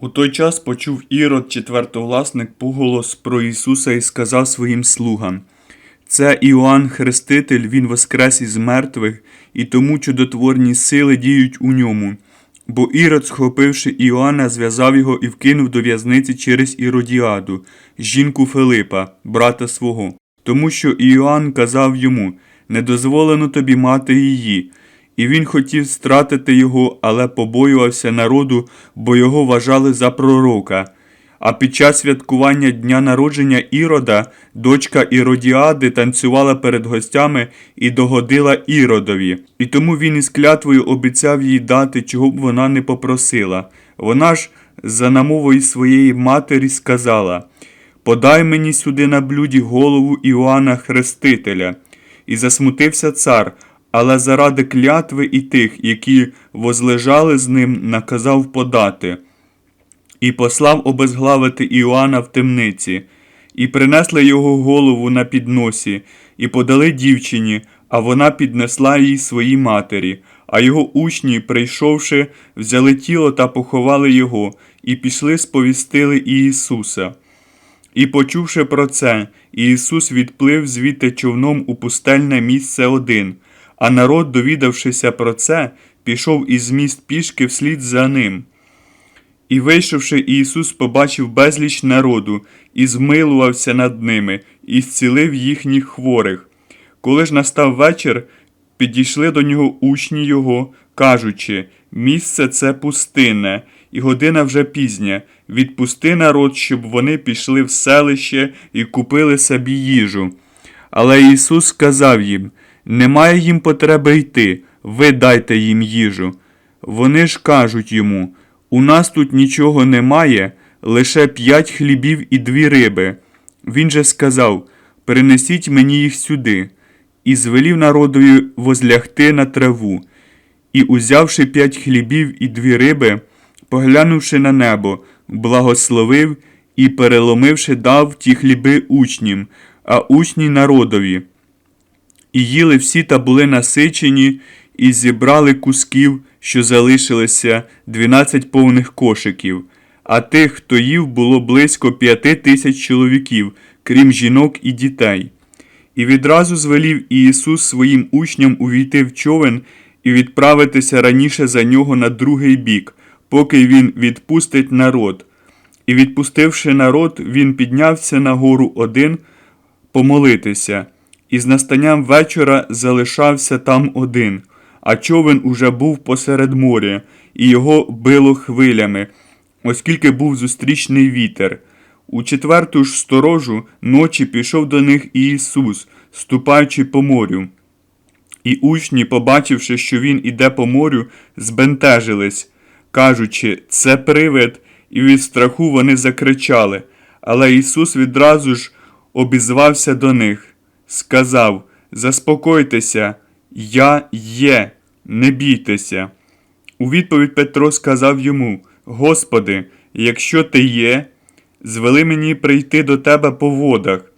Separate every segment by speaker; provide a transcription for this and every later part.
Speaker 1: У той час почув Ірод, четвертогласник, поголос про Ісуса і сказав своїм слугам: Це Іоанн Хреститель, він воскрес із мертвих, і тому чудотворні сили діють у ньому. Бо Ірод, схопивши Іоанна, зв'язав його і вкинув до в'язниці через Іродіаду, жінку Филипа, брата свого. Тому що Іоанн казав йому: Не дозволено тобі мати її. І він хотів стратити його, але побоювався народу, бо його вважали за пророка. А під час святкування дня народження Ірода дочка Іродіади танцювала перед гостями і догодила Іродові. І тому він із клятвою обіцяв їй дати, чого б вона не попросила. Вона ж за намовою своєї матері сказала: Подай мені сюди на блюді голову Іоанна Хрестителя. І засмутився цар, але заради клятви і тих, які возлежали з ним, наказав подати. І послав обезглавити Іоанна в темниці, і принесли його голову на підносі, і подали дівчині, а вона піднесла її своїй матері. А його учні, прийшовши, взяли тіло та поховали його, і пішли сповістили Ісуса. І почувши про це, Ісус відплив звідти човном у пустельне місце один, а народ, довідавшися про це, пішов із міст пішки вслід за ним. І вийшовши, Ісус побачив безліч народу, і змилувався над ними, і зцілив їхніх хворих. Коли ж настав вечір, підійшли до нього учні його, кажучи, місце це пустинне, і година вже пізня. Відпусти народ, щоб вони пішли в селище і купили собі їжу. Але Ісус сказав їм: Немає їм потреби йти, ви дайте їм їжу. Вони ж кажуть йому: У нас тут нічого немає, лише п'ять хлібів і дві риби. Він же сказав: Принесіть мені їх сюди, і звелів народові возлягти на траву. І, узявши п'ять хлібів і дві риби, поглянувши на небо, благословив і, переломивши, дав ті хліби учням, а учні народові. І їли всі та були насичені, і зібрали кусків, що залишилися, дванадцять повних кошиків. А тих, хто їв, було близько п'яти тисяч чоловіків, крім жінок і дітей. І відразу звелів Ісус своїм учням увійти в човен і відправитися раніше за нього на другий бік, поки він відпустить народ. І, відпустивши народ, він піднявся на гору один помолитися, і з настанням вечора залишався там один, а човен уже був посеред моря, і його било хвилями, оскільки був зустрічний вітер. У четверту ж сторожу ночі пішов до них Ісус, ступаючи по морю. І учні, побачивши, що він іде по морю, збентежились, кажучи, це привид, і від страху вони закричали. Але Ісус відразу ж обізвався до них, сказав: Заспокойтеся, я є, не бійтеся. У відповідь Петро сказав йому: Господи, якщо ти є, звели мені прийти до тебе по водах.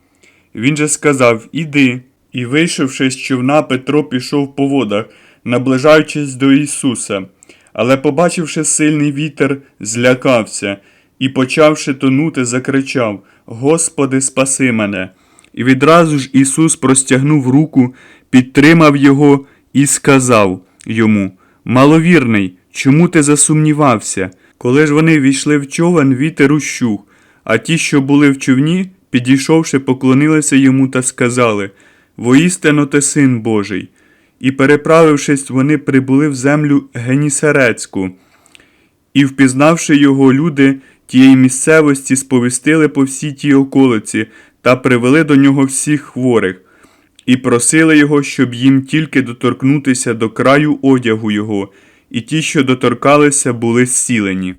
Speaker 1: Він же сказав Іди. І, вийшовши з човна, Петро пішов по водах, наближаючись до Ісуса. Але, побачивши сильний вітер, злякався і, почавши тонути, закричав: Господи, спаси мене! І відразу ж Ісус простягнув руку, підтримав його і сказав йому: Маловірний, чому ти засумнівався? Коли ж вони війшли в човен, вітер ущух, а ті, що були в човні, підійшовши, поклонилися йому та сказали: Воістину ти син Божий. І, переправившись, вони прибули в землю Генісарецьку. І, впізнавши його, люди тієї місцевості, сповістили по всій тій околиці та привели до нього всіх хворих, і просили його, щоб їм тільки доторкнутися до краю одягу його, і ті, що доторкалися, були зцілені.